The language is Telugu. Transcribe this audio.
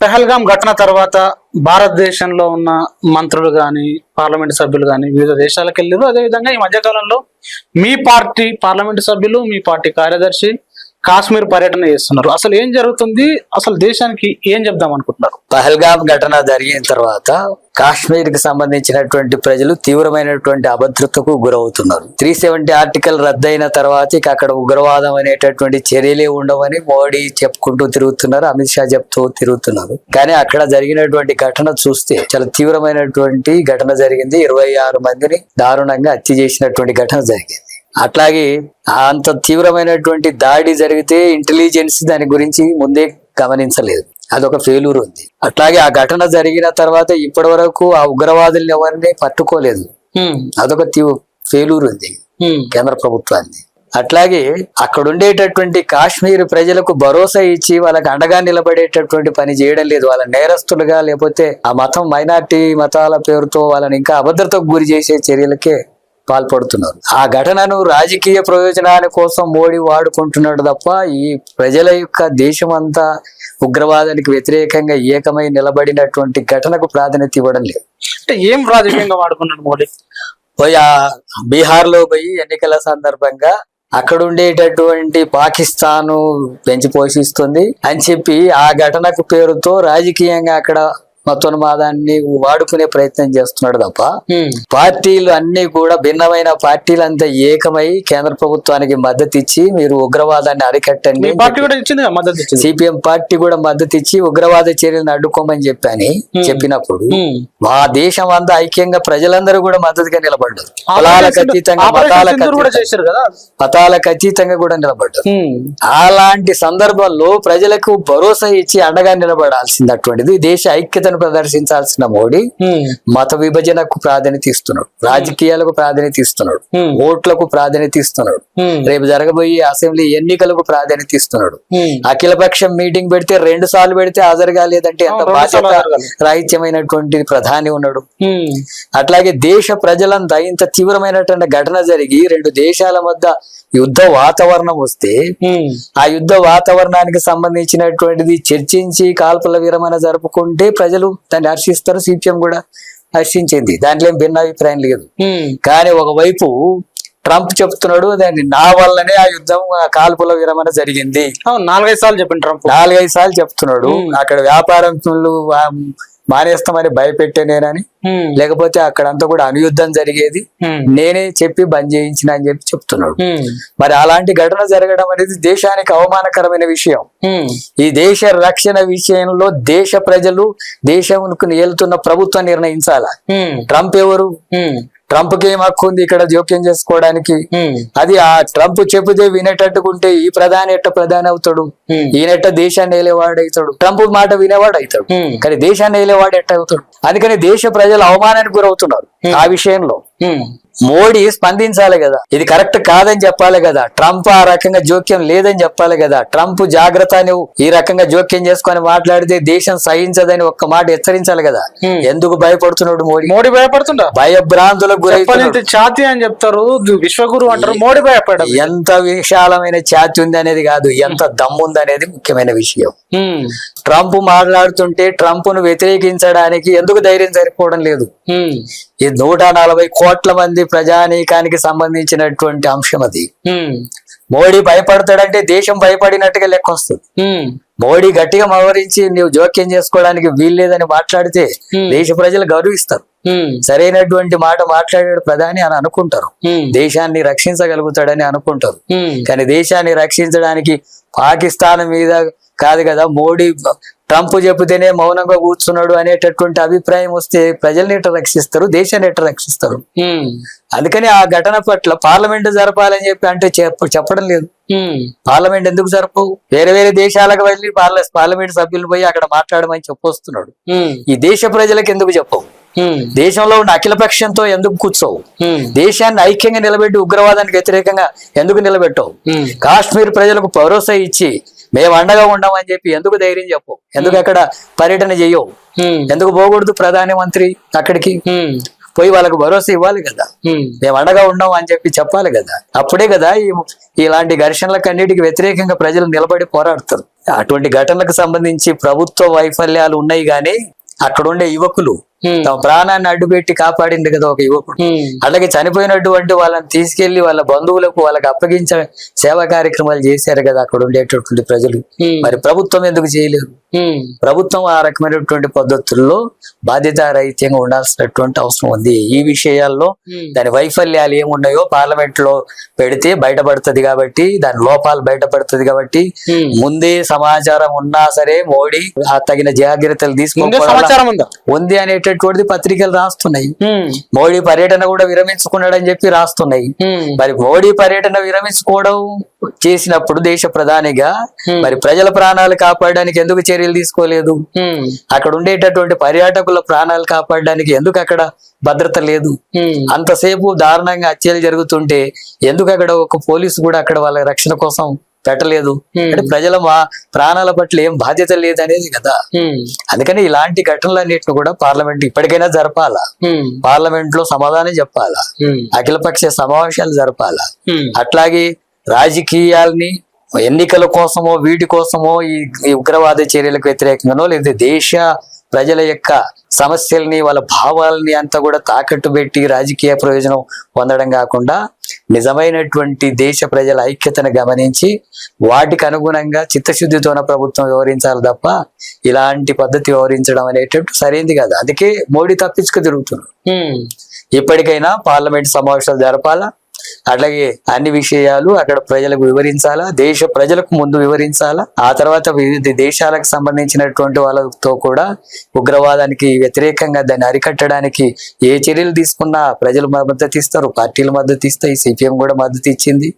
పెహల్గాం ఘటన తర్వాత భారతదేశంలో ఉన్న మంత్రులు కానీ పార్లమెంట్ సభ్యులు కానీ వివిధ దేశాలకు వెళ్ళారు అదేవిధంగా ఈ మధ్యకాలంలో మీ పార్టీ పార్లమెంట్ సభ్యులు మీ పార్టీ కార్యదర్శి కాశ్మీర్ పర్యటన చేస్తున్నారు. అసలు ఏం జరుగుతుంది? అసలు దేశానికి ఏం చెప్దాం అనుకుంటున్నారు? పహల్గామ్ ఘటన జరిగిన తర్వాత కాశ్మీర్కి సంబంధించినటువంటి ప్రజలు తీవ్రమైనటువంటి అభద్రతకు గురవుతున్నారు. త్రీ సెవెంటీ ఆర్టికల్ రద్దయిన తర్వాత ఇక అక్కడ ఉగ్రవాదం అనేటటువంటి చర్యలే ఉండవని మోడీ చెప్పుకుంటూ తిరుగుతున్నారు అమిత్ షా చెప్తూ తిరుగుతున్నారు. కానీ అక్కడ జరిగినటువంటి ఘటన చూస్తే చాలా తీవ్రమైనటువంటి ఘటన జరిగింది. ఇరవై ఆరు మందిని దారుణంగా హత్య చేసినటువంటి ఘటన జరిగింది. అట్లాగే అంత తీవ్రమైనటువంటి దాడి జరిగితే ఇంటెలిజెన్స్ దాని గురించి ముందే గమనించలేదు. అదొక ఫెయిల్యూర్ ఉంది. అట్లాగే ఆ ఘటన జరిగిన తర్వాత ఇప్పటి వరకు ఆ ఉగ్రవాదుల్ని ఎవరిని పట్టుకోలేదు. అదొక ఫెయిల్యూర్ ఉంది. కేంద్ర ప్రభుత్వాన్ని. అట్లాగే అక్కడ ఉండేటటువంటి కాశ్మీర్ ప్రజలకు భరోసా ఇచ్చి వాళ్ళకి అండగా నిలబడేటటువంటి పని చేయడం లేదు. వాళ్ళ నేరస్తులుగా లేకపోతే ఆ మతం మైనార్టీ మతాల పేరుతో వాళ్ళని ఇంకా అభద్రతకు గురి చేసే చర్యలకే పాల్పడుతున్నారు. ఆ ఘటనను రాజకీయ ప్రయోజనాల కోసం మోడీ వాడుకుంటున్నాడు తప్ప ఈ ప్రజల యొక్క దేశమంతా ఉగ్రవాదానికి వ్యతిరేకంగా ఏకమై నిలబడినటువంటి ఘటనకు ప్రాధాన్యత ఇవ్వడం లేదు. అంటే ఏం రాజకీయంగా వాడుకున్నాడు మోడీ? పోయి ఆ బీహార్లో పోయి ఎన్నికల సందర్భంగా అక్కడ ఉండేటటువంటి పాకిస్తాను పెంచి పోషిస్తుంది అని చెప్పి ఆ ఘటనకు పేరుతో రాజకీయంగా అక్కడ మతోన్మాదాన్ని వాడుకునే ప్రయత్నం చేస్తున్నాడు తప్ప పార్టీలు అన్ని కూడా భిన్నమైన పార్టీలంతా ఏకమై కేంద్ర ప్రభుత్వానికి మద్దతు ఇచ్చి మీరు ఉగ్రవాదాన్ని అరికట్టండి సిపిఎం పార్టీ కూడా మద్దతు ఇచ్చి ఉగ్రవాద చర్యలను అడ్డుకోమని చెప్పని చెప్పినప్పుడు. మా దేశం అంతా ఐక్యంగా ప్రజలందరూ కూడా మద్దతుగా నిలబడ్డారు. కులాలకు అతీతంగా మతాలకు అతీతంగా మతాలకు కూడా నిలబడ్డారు. అలాంటి సందర్భంలో ప్రజలకు భరోసా ఇచ్చి అండగా నిలబడాల్సిందటువంటిది దేశ ఐక్యతను ప్రదర్శించాల్సిన మోడీ మత విభజనకు ప్రాధాన్యత ఇస్తున్నాడు. రాజకీయాలకు ప్రాధాన్యత ఇస్తున్నాడు. ఓట్లకు ప్రాధాన్యత ఇస్తున్నాడు. రేపు జరగబోయే అసెంబ్లీ ఎన్నికలకు ప్రాధాన్యత ఇస్తున్నాడు. అఖిలపక్షం మీటింగ్ పెడితే రెండు సార్లు పెడితే హాజరు కాలేదంటే ఎంత బాధ్యత. రాహిత్యమైనటువంటి ప్రధాని ఉన్నాడు. అట్లాగే దేశ ప్రజలంతా ఇంత తీవ్రమైనటువంటి ఘటన జరిగి రెండు దేశాల మధ్య యుద్ధ వాతావరణం వస్తే ఆ యుద్ధ వాతావరణానికి సంబంధించినటువంటిది చర్చించి కాల్పుల విరమణ జరుపుకుంటే ప్రజలు దాన్ని హర్షిస్తారు సిపిఎం కూడా హర్షించింది. దాంట్లో ఏం భిన్నాభిప్రాయం లేదు. హ్మ్, కానీ ఒకవైపు ట్రంప్ చెప్తున్నాడు దాన్ని నా వల్లనే ఆ యుద్ధం కాల్పుల విరమణ జరిగింది. నాలుగైదు సార్లు చెప్పండి ట్రంప్. నాలుగైదు సార్లు చెప్తున్నాడు. అక్కడ వ్యాపారస్తులు ఆ, మానేస్తామని భయపెట్టేనేనని. హ్మ్, లేకపోతే అక్కడంతా కూడా అనుయుద్ధం జరిగేది. నేనే చెప్పి బంద్ చేయించిన అని చెప్పి చెప్తున్నాడు. మరి అలాంటి ఘటన జరగడం అనేది దేశానికి అవమానకరమైన విషయం. ఈ దేశ రక్షణ విషయంలో దేశ ప్రజలు దేశంకు ఏలుతున్న ప్రభుత్వం నిర్ణయించాల? ట్రంప్ ఎవరు? ట్రంప్కి ఏం హక్కు ఉంది ఇక్కడ జోక్యం చేసుకోవడానికి? అది ఆ ట్రంప్ చెబితే వినేటట్టుకుంటే ఈ ప్రధాని ఎట్ట ప్రధాని అవుతాడు? ఈయనెట్ట దేశాన్ని ఏలేవాడు అవుతాడు ట్రంప్ మాట వినేవాడు అవుతాడు కానీ దేశాన్ని ఏలేవాడు ఎట్ట అవుతాడు? అందుకని దేశ ప్రజలు అవమానానికి గురవుతున్నారు. ఆ విషయంలో హ్మ్, మోడీ స్పందించాలి కదా. ఇది కరెక్ట్ కాదని చెప్పాలి కదా. ట్రంప్ ఆ రకంగా జోక్యం లేదని చెప్పాలి కదా. ట్రంప్ జాగ్రత్త నువ్వు. ఈ రకంగా జోక్యం చేసుకొని మాట్లాడితే దేశం సహించదని ఒక్క మాట హెచ్చరించాలి కదా. హ్మ్. ఎందుకు భయపడుతున్నాడు మోడీ? మోడీ భయపడుతుండా? భయభ్రాంతులకు చెప్పలేంత ఛాతి అని చెప్తారు. విశ్వగురు అంటారు. మోడీ భయపడ్డా ఎంత విశాలమైన ఛాతి ఉంది అనేది కాదు. ఎంత దమ్ముంది అనేది ముఖ్యమైన విషయం. ట్రంప్ మాట్లాడుతుంటే ట్రంప్ను వ్యతిరేకించడానికి ఎందుకు ధైర్యం సరిపోవడం లేదు? ఈ నూట నలభై కోట్ల మంది ప్రజానీకానికి సంబంధించినటువంటి అంశం అది. మోడీ భయపడతాడంటే దేశం భయపడినట్టుగా లెక్క వస్తుంది. మోడీ గట్టిగా మవరించి నువ్వు జోక్యం చేసుకోవడానికి వీల్లేదని మాట్లాడితే. దేశ ప్రజలు గౌరవిస్తారు. సరైనటువంటి మాట మాట్లాడాడు ప్రధాని అని అనుకుంటారు. దేశాన్ని రక్షించగలుగుతాడని అనుకుంటారు. కానీ దేశాన్ని రక్షించడానికి పాకిస్తాన్ మీద కాదు కదా మోడీ ట్రంప్ చెబితేనే మౌనంగా కూర్చున్నాడు అనేటటువంటి అభిప్రాయం వస్తే ప్రజల్ని ఎట్లా రక్షిస్తారు? దేశాన్ని ఎట్లా రక్షిస్తారు? అందుకని ఆ ఘటన పట్ల పార్లమెంట్ జరపాలని చెప్పి అంటే చెప్ప- చెప్పడం లేదు. పార్లమెంట్ ఎందుకు జరపవు? వేరే వేరే దేశాలకు వెళ్ళి పార్ల పార్లమెంట్ సభ్యులు పోయి అక్కడ మాట్లాడమని చెప్పొస్తున్నాడు. ఈ దేశ ప్రజలకు ఎందుకు చెప్పవు? దేశంలో ఉన్న అఖిల పక్షంతో ఎందుకు కూర్చోవు? దేశాన్ని ఐక్యంగా నిలబెట్టి ఉగ్రవాదానికి వ్యతిరేకంగా ఎందుకు నిలబెట్టవు? కాశ్మీర్ ప్రజలకు భరోసా ఇచ్చి మేము అండగా ఉండమని చెప్పి ఎందుకు ధైర్యం చెప్పవు ఎందుకు అక్కడ పర్యటన చేయవు హ్మ్, ఎందుకు పోకూడదు ప్రధాని మంత్రి అక్కడికి? హ్మ్, పోయి వాళ్ళకు భరోసా ఇవ్వాలి కదా. మేము అండగా ఉన్నాం అని చెప్పి చెప్పాలి కదా. అప్పుడే కదా ఈ ఇలాంటి ఘర్షణలకు అన్నిటికి వ్యతిరేకంగా ప్రజలు నిలబడి పోరాడతారు. అటువంటి ఘటనలకు సంబంధించి ప్రభుత్వ వైఫల్యాలు ఉన్నాయి కానీ అక్కడ ఉండే యువకులు తమ ప్రాణాన్ని అడ్డుపెట్టి కాపాడింది కదా ఒక యువకుడు. అలాగే చనిపోయినటువంటి వాళ్ళని తీసుకెళ్ళి వాళ్ళ బంధువులకు వాళ్ళకి అప్పగించే సేవా కార్యక్రమాలు చేశారు కదా అక్కడ ఉండేటటువంటి ప్రజలు. మరి ప్రభుత్వం ఎందుకు చేయలేదు? ప్రభుత్వం ఆ రకమైనటువంటి పద్ధతుల్లో బాధ్యతారహిత్యంగా ఉండాల్సినటువంటి అవసరం ఉంది. ఈ విషయాల్లో దాని వైఫల్యాలు ఏమున్నాయో పార్లమెంట్లో పెడితే బయటపడుతుంది కాబట్టి దాని లోపాలు బయటపడుతుంది కాబట్టి. ముందే సమాచారం ఉన్నా సరే మోడీ తగిన జాగ్రత్తలు సమాచారం ఉందా? ఉంది అనేటటువంటిది పత్రికలు రాస్తున్నాయి. మోడీ పర్యటన కూడా విరమించుకున్నాడని చెప్పి రాస్తున్నాయి. మరి మోడీ పర్యటన విరమించుకోవడం చేసినప్పుడు దేశ ప్రధానిగా. మరి ప్రజల ప్రాణాలు కాపాడడానికి ఎందుకు చర్యలు తీసుకోలేదు? అక్కడ ఉండేటటువంటి పర్యాటకుల ప్రాణాలు కాపాడడానికి ఎందుకు అక్కడ భద్రత లేదు? అంతసేపు దారుణంగా హత్యలు జరుగుతుంటే ఎందుకు అక్కడ ఒక పోలీసు కూడా అక్కడ వాళ్ళ రక్షణ కోసం పెట్టలేదు. అంటే ప్రజల మా ప్రాణాల పట్ల ఏం బాధ్యత లేదనేది కదా. అందుకని ఇలాంటి ఘటనలన్నిటిని కూడా పార్లమెంట్ ఇప్పటికైనా జరపాలా? పార్లమెంట్లో సమాధానం చెప్పాలా? అఖిలపక్ష సమావేశాలు జరపాలా? అట్లాగే రాజకీయాల్ని ఎన్నికల కోసమో వీటి కోసమో ఈ ఈ ఉగ్రవాద చర్యలకు వ్యతిరేకంగానో లేదా దేశ ప్రజల యొక్క సమస్యల్ని వాళ్ళ భావాల్ని అంతా కూడా తాకట్టు పెట్టి రాజకీయ ప్రయోజనం పొందడం కాకుండా నిజమైనటువంటి దేశ ప్రజల ఐక్యతను గమనించి వాటికి అనుగుణంగా చిత్తశుద్ధితోన ప్రభుత్వం వ్యవహరించాలి తప్ప ఇలాంటి పద్ధతి వ్యవహరించడం అనేటట్టు సరైంది కాదు. అందుకే మోడీ తప్పించుకు తిరుగుతున్నారు ఇప్పటికైనా పార్లమెంట్ సమావేశాలు జరపాలా? అట్లాగే అన్ని విషయాలు అక్కడ ప్రజలకు వివరించాలా దేశ ప్రజలకు ముందు వివరించాలా ఆ తర్వాత వివిధ దేశాలకు సంబంధించినటువంటి వాళ్ళతో కూడా ఉగ్రవాదానికి వ్యతిరేకంగా దాన్ని అరికట్టడానికి ఏ చర్యలు తీసుకున్నా ప్రజలు మద్దతు ఇస్తారు పార్టీలు మద్దతు ఇస్తాయి సిపిఎం కూడా మద్దతు ఇచ్చింది.